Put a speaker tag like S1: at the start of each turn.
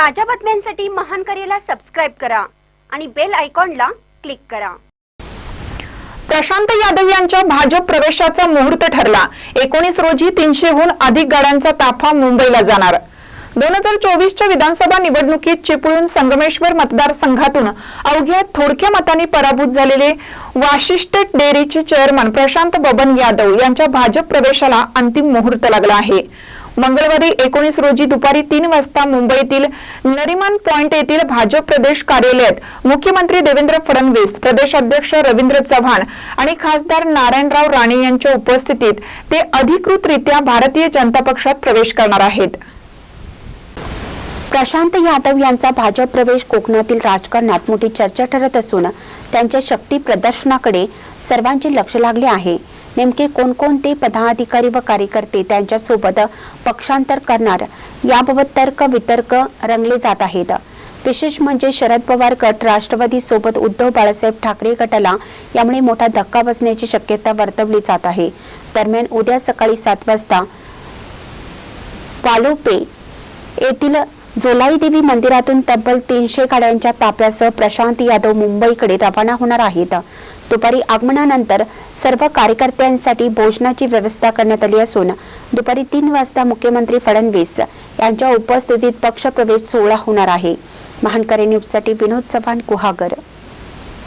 S1: ताज्या बातम्यांसाठी महान करेला सबस्क्राईब करा आणि बेल आयकॉनला क्लिक करा.
S2: प्रशांत यादव यांच्या भाजप प्रवेशाचा मुहूर्त ठरला. एकोणीस रोजी तीनशेहून अधिक गाड्यांचा ताफा मुंबईला जाणार. दोन हजार चोवीसच्या विधानसभा निवडणुकीत चिपळूण संगमेश्वर मतदारसंघातून अवघ्या थोडक्या मतांनी पराभूत झालेले वाशिष्ठ डेअरीचे चेअरमन प्रशांत बबन यादव यांच्या भाजप प्रवेशाला अंतिम मुहूर्त लागला आहे. मंगळवारी एकोणीस रोजी दुपारी तीन वाजता मुंबईतील नरिमन पॉइंट येथील भाजप प्रदेश कार्यालयात मुख्यमंत्री देवेंद्र फडणवीस प्रदेशाध्यक्ष रवींद्र चव्हाण आणि खासदार नारायणराव राणे यांच्या उपस्थितीत ते अधिकृतरित्या भारतीय जनता पक्षात प्रवेश करणार आहेत.
S3: प्रशांत यादव यांचा भाजप प्रवेश कोकणातील राजकारणात मोठी चर्चा ठरत असून त्यांच्या शक्ती प्रदर्शनाकडे सर्वांचे लक्ष लागले आहे. नेमके कोणकोणते पदाधिकारी व कार्यकर्ते त्यांच्यासोबत पक्षांतर करणार याबाबत तर्क वितर्क रंगले जात आहेत. विशेष म्हणजे शरद पवार गट राष्ट्रवादी सोबत उद्धव बाळासाहेब ठाकरे गटाला यामुळे मोठा धक्का बसण्याची शक्यता वर्तवली जात आहे. दरम्यान उद्या सकाळी सात वाजता पालोपे येथील जोलाई देवी मंदिरातून तब्बल तीनशे गाड्यांच्या ताफ्यासह प्रशांत यादव मुंबईकडे रवाना होणार आहेत. दुपारी आगमनानंतर सर्व कार्यकर्त्यांसाठी भोजनाची व्यवस्था करण्यात आली असून दुपारी तीन वाजता मुख्यमंत्री फडणवीस यांच्या उपस्थितीत पक्षप्रवेश सोहळा होणार आहे. महानकरे न्यूजसाठी विनोद चव्हाण गुहागर.